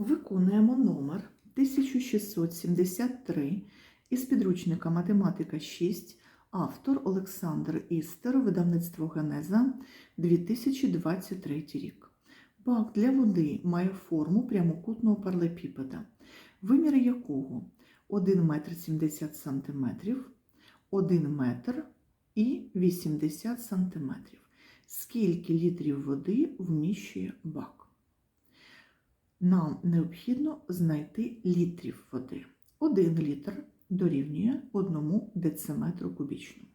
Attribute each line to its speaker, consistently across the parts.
Speaker 1: Виконуємо номер 1673 із підручника Математика 6, автор Олександр Істер, видавництво Генеза 2023 рік. Бак для води має форму прямокутного паралепіпеда, виміри якого 1 метр 70 сантиметрів, 1 метр і 80 сантиметрів. Скільки літрів води вміщує бак? Нам необхідно знайти літрів води. 1 літр дорівнює 1 дециметру кубічному.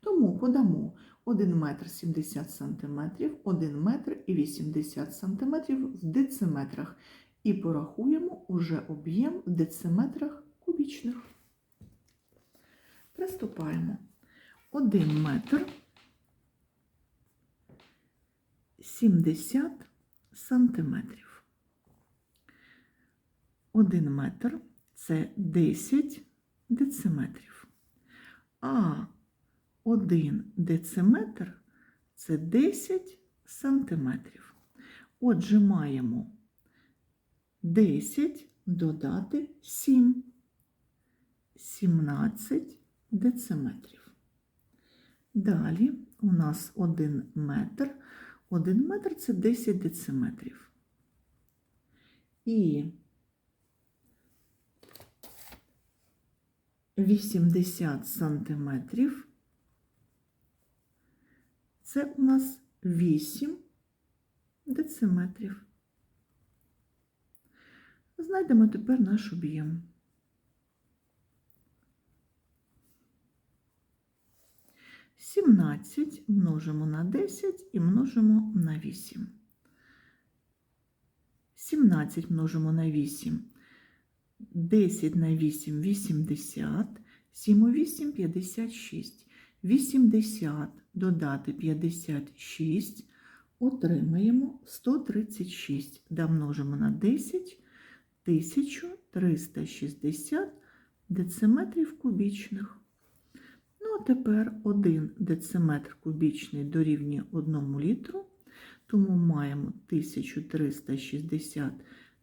Speaker 1: Тому подамо 1 метр 70 сантиметрів, 1 метр і 80 сантиметрів в дециметрах і порахуємо уже об'єм в дециметрах кубічних. Приступаємо. 1 метр 70 сантиметрів. 1 метр це 10 дециметрів. А 1 дециметр це 10 сантиметрів. Отже, маємо 10 додати 7. 17 дециметрів. Далі у нас 1 метр. 1 метр це 10 дециметрів. І 80 сантиметрів. Це у нас 8 дециметрів. Знайдемо тепер наш об'єм. Сімнадцять множимо на 10 і множимо на 8. 17 множимо на 8. 10 на 8 – 80, 7 у 8 – 56. 80 додати 56 отримаємо 136. Да множимо на 10 – 1360 дециметрів кубічних. Ну, а тепер 1 дециметр кубічний дорівнює 1 літру, тому маємо 1360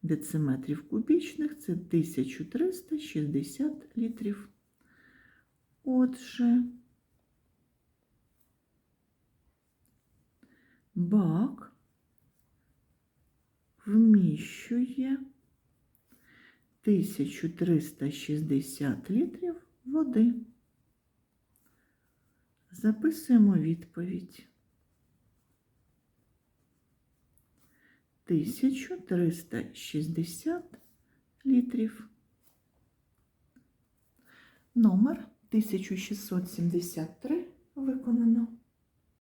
Speaker 1: дециметрів кубічних це 1360 літрів. Отже, бак вміщує 1360 літрів води. Записуємо відповідь. 1360 літрів. Номер 1673 виконано.